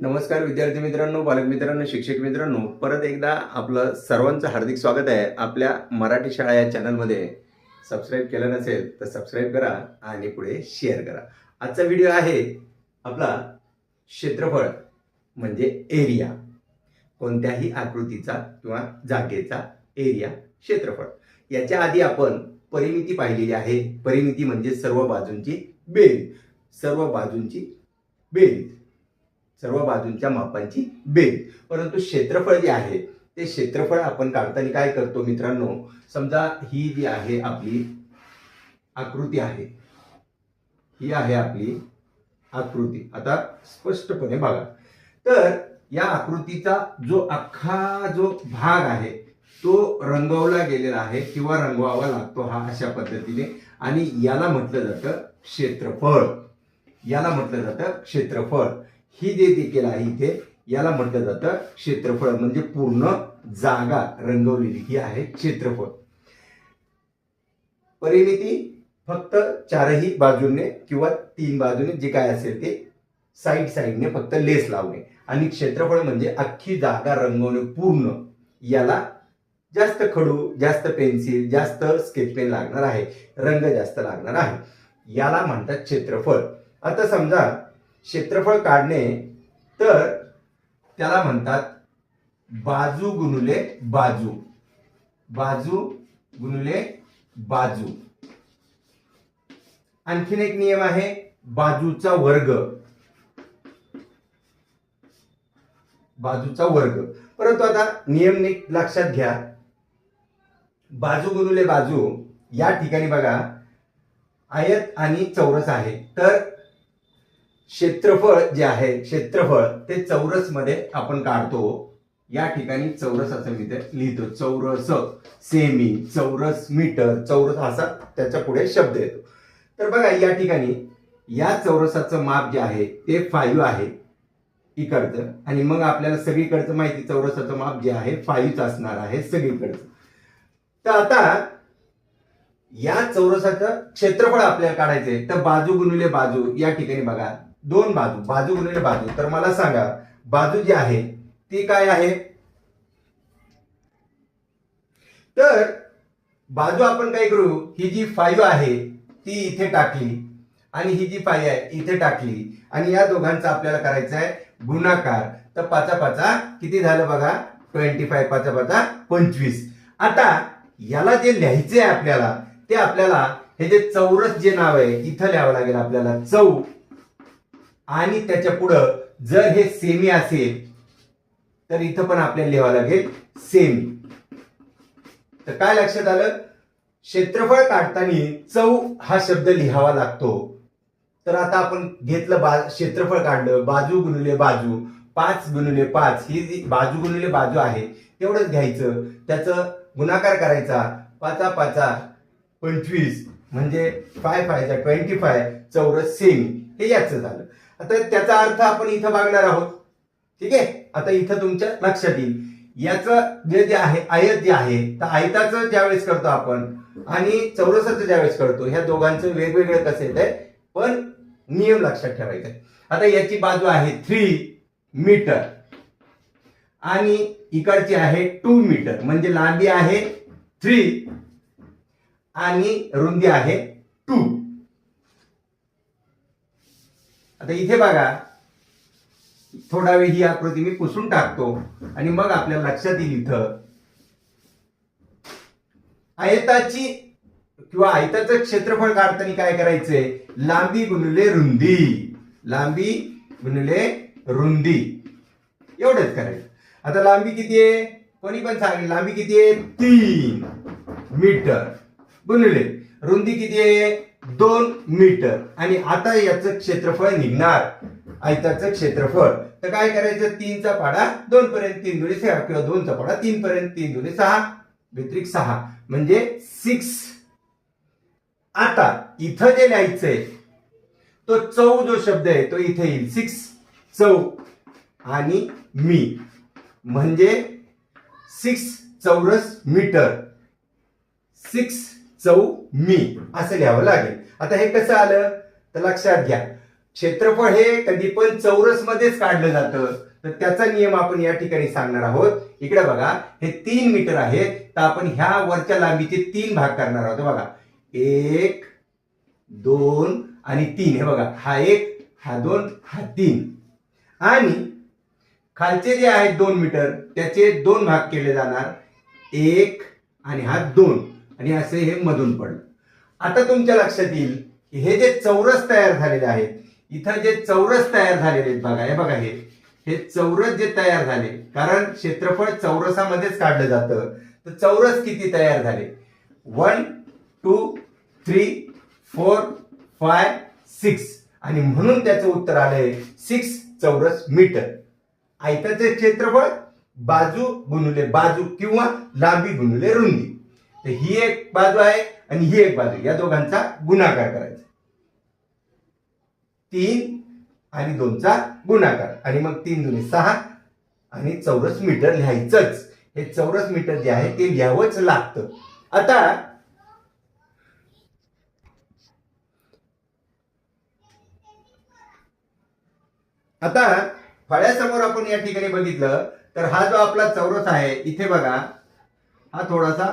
नमस्कार विद्यार्थी मित्रांनो पालक मित्रांनो शिक्षक मित्रांनो. परत एकदा आपलं सर्वांचं हार्दिक स्वागत आहे आपल्या मराठी शाळा या चॅनलमध्ये. सबस्क्राईब केलं नसेल तर सबस्क्राईब करा आणि पुढे शेअर करा. आजचा व्हिडिओ आहे आपला क्षेत्रफळ म्हणजे एरिया कोणत्याही आकृतीचा किंवा जागेचा एरिया क्षेत्रफळ. याच्या आधी आपण परिमिती पाहिलेली आहे. परिमिती म्हणजे सर्व बाजूंची बेरीज. सर्व बाजूंची बेरीज. सर्व बाजूंच्या मापांची बेरीज. परंतु क्षेत्रफळ जे आहे ते क्षेत्रफळ आपण काढताना काय करतो मित्रांनो? समजा ही जी आहे आपली आकृती आहे ही आहे आपली आकृती. आता स्पष्टपणे बघा. तर या आकृतीचा जो अख्खा जो भाग आहे तो रंगवला गेलेला आहे किंवा रंगवावा लागतो हा अशा पद्धतीने. आणि याला म्हटलं जातं क्षेत्रफळ. याला म्हटलं जातं क्षेत्रफळ. ही जे देखील आहे इथे याला म्हटलं जातं क्षेत्रफळ म्हणजे पूर्ण जागा रंगवलेली ही आहे क्षेत्रफळ. परिमिती फक्त चारही बाजूने किंवा तीन बाजूने जे काय असेल ते साईड साईडने फक्त लेस लावणे. आणि क्षेत्रफळ म्हणजे अख्खी जागा रंगवणे पूर्ण. याला जास्त खडू जास्त पेन्सिल जास्त स्केच पेन लागणार आहे. रंग जास्त लागणार आहे. याला म्हणतात क्षेत्रफळ. आता समजा क्षेत्रफळ काढणे तर त्याला म्हणतात बाजू गुणुले बाजू. बाजू गुणुले बाजू. आणखीन एक नियम आहे बाजूचा वर्ग. बाजूचा वर्ग. परंतु आता नियम नीट लक्षात घ्या. बाजू गुणुले बाजू या ठिकाणी बघा आयत आणि चौरस आहे. तर क्षेत्रफळ जे आहे क्षेत्रफळ ते चौरसमध्ये आपण काढतो. या ठिकाणी चौरस असं मी ते लिहितो. चौरस सेमी चौरस मीटर चौरस असा त्याच्या पुढे शब्द येतो. तर बघा या ठिकाणी या चौरसाचं माप जे आहे ते फाईव्ह आहे. इकडचं. आणि मग आपल्याला सगळीकडचं माहिती चौरसाचं माप जे आहे फायूच असणार आहे सगळीकडचं. तर आता या चौरसाचं क्षेत्रफळ आपल्याला काढायचंय. तर बाजू गुणिले बाजू या ठिकाणी बघा. दोन बाजू बाजू गुणिले बाजू. तर मला सांगा बाजू जी आहे ती काय आहे? तर बाजू आपण काय करू? ही जी फाईव्ह आहे ती इथे टाकली. आणि ही जी फाईव्ह आहे इथे टाकली. आणि या दोघांचा आपल्याला करायचा आहे गुणाकार. तर पाचा पाचा किती झालं बघा? ट्वेंटी फाय पाचा पाचा पंचवीस. आता याला जे लिहायचे आहे आपल्याला ते आपल्याला हे जे चौरस जे नाव आहे इथं लिहावं लागेल आपल्याला. चौ. आणि त्याच्या पुढं जर हे सेमी असेल तर इथं पण आपल्याला लिहावं लागेल सेमी तर काय लक्षात आलं? क्षेत्रफळ काढताना चौ हा शब्द लिहावा लागतो. तर आता आपण घेतलं बा क्षेत्रफळ काढलं बाजू गुणिले बाजू पाच गुणिले पाच ही जी बाजू गुणिले बाजू आहे तेवढंच घ्यायचं. त्याचं गुणाकार करायचा पाचा पाचा पंचवीस म्हणजे फाय फायचा ट्वेंटी फाय चौरस सेमी हे याचं झालं. आता त्याचा अर्थ आपण इथं बघणार आहोत. ठीक आहे? आता इथं तुमच्या लक्षात येईल. याचं जे जे आहे आयत जे आहे तर आयताचं ज्यावेळेस करतो आपण आणि चौरसाचं ज्यावेळेस करतो ह्या दोघांचं वेगवेगळं कसं येत आहे पण नियम लक्षात ठेवायचा आहे. आता याची बाजू आहे थ्री मीटर आणि इकडची आहे टू मीटर म्हणजे लांबी आहे थ्री आणि रुंदी आहे टू आता इथे बघा थोडा वेळ ही आकृती मी पुसून टाकतो आणि मग आपल्या लक्षात येईल इथं. आयताची किंवा आयताचं क्षेत्रफळ काढताना काय करायचंय? लांबी गुणले रुंदी. लांबी गुणले रुंदी. एवढंच करायचं. आता लांबी किती आहे? कोणी पण सांगेल लांबी किती आहे? तीन मीटर. गुणले रुंदी किती आहे? दोन मीटर. आणि आता याचं क्षेत्रफळ निघणार. आयताचं क्षेत्रफळ. तर काय करायचं? तीनचा पाडा दोन पर्यंत तीन दुणे सहा किंवा दोनचा पाडा तीन पर्यंत तीन दुणे सहा व्यतिरिक्त सहा. म्हणजे सिक्स आता इथं जे लिहायचंय तो चौ जो शब्द आहे तो इथे येईल. सिक्स चौ आणि मी. म्हणजे सिक्स चौरस मीटर. सिक्स चौ मी. असं लिहावं लागेल. आता हे कसं आलं? तर लक्षात घ्या. क्षेत्रफळ हे कधी पण चौरस मध्येच काढलं जातं. तर त्याचा नियम आपण या ठिकाणी सांगणार आहोत. इकडे बघा हे तीन मीटर आहेत. तर आपण ह्या वरच्या लांबीचे तीन भाग करणार आहोत. बघा. एक दोन आणि तीन. हे बघा. हा एक हा दोन हा तीन. आणि खालचे जे आहेत दोन मीटर त्याचे दोन भाग केले जाणार. एक आणि हा दोन. आणि असे हे मधून पडलं. आता तुमच्या लक्षात येईल की हे जे चौरस तयार झालेले आहेत इथं जे चौरस तयार झालेले आहेत बघा हे बघा हे. हे चौरस जे तयार झाले कारण क्षेत्रफळ चौरसामध्येच काढलं जातं. तर चौरस किती तयार झाले? One two three four five six. आणि म्हणून त्याचं उत्तर आलंय सिक्स चौरस मीटर. आयताचे क्षेत्रफळ बाजू गुणुले बाजू किंवा लांबी गुणुले रुंदी. तर ही एक बाजू आहे आणि ही एक बाजू या दोघांचा गुणाकार करायचा. तीन आणि दोनचा गुणाकार. आणि मग तीन दोन्ही सहा आणि चौरस मीटर लिहायचंच. हे चौरस मीटर जे आहे ते लिहावंच लागतं. आता आता फळ्यासमोर आपण या ठिकाणी बघितलं तर हा जो आपला चौरस आहे इथे बघा हा थोडासा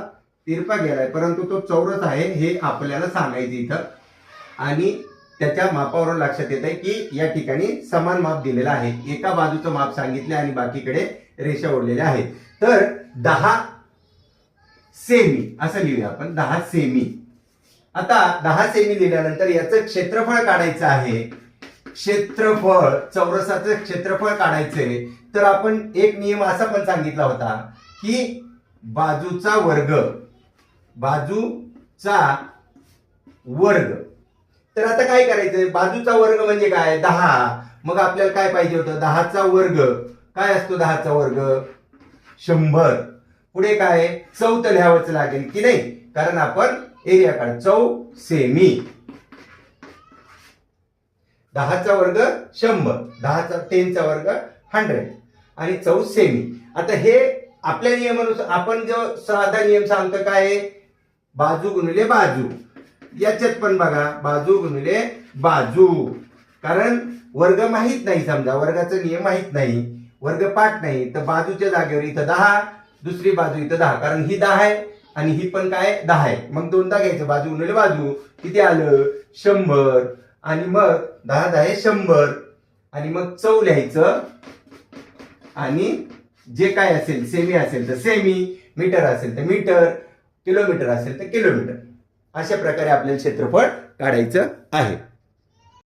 तिरपा गेलाय परंतु तो चौरस आहे हे आपल्याला सांगायचं इथं. आणि त्याच्या मापावरून लक्षात येत आहे की या ठिकाणी समान माप दिलेलं आहे. एका बाजूचं माप सांगितले आणि बाकीकडे रेषा ओढलेल्या आहेत. तर दहा सेमी असं लिहूया आपण दहा सेमी. आता दहा सेमी लिहिल्यानंतर याचं क्षेत्रफळ काढायचं आहे. क्षेत्रफळ चौरसाचं क्षेत्रफळ काढायचंय. तर आपण एक नियम असा पण सांगितला होता की बाजूचा वर्ग बाजूचा वर्ग. तर आता काय करायचंय? बाजूचा वर्ग म्हणजे काय? दहा. मग आपल्याला काय पाहिजे होतं? दहाचा वर्ग. काय असतो दहाचा वर्ग? शंभर. पुढे काय? चौथ लिहावंच लागेल की नाही? कारण आपण एरिया काढ. चौ सेमी. दहाचा वर्ग शंभर. दहाचा टेनचा वर्ग हंड्रेड आणि चौ सेमी. आता हे आपल्या नियमानुसार आपण जो साधा नियम सांगतो काय? बाजू गुणिले बाजू. याच्यात पण बघा बाजू गुणिले बाजू. कारण वर्ग माहीत नाही समजा वर्गाचा नियम माहीत नाही वर्ग पाठ नाही तर बाजूच्या जागेवर इथं दहा दुसरी बाजू इथं दहा कारण ही दहा आहे आणि ही पण काय? दहा आहे. मग दोनदा घ्यायचं बाजू गुणिले बाजू. किती आलं? शंभर. आणि मग दहा दहा आहे शंभर. आणि मग चौ लिहायचं. आणि जे काय असेल सेमी असेल तर सेमी मीटर असेल तर मीटर किलोमीटर असेल तर किलोमीटर. अशा प्रकारे आपल्याला क्षेत्रफळ काढायचं आहे.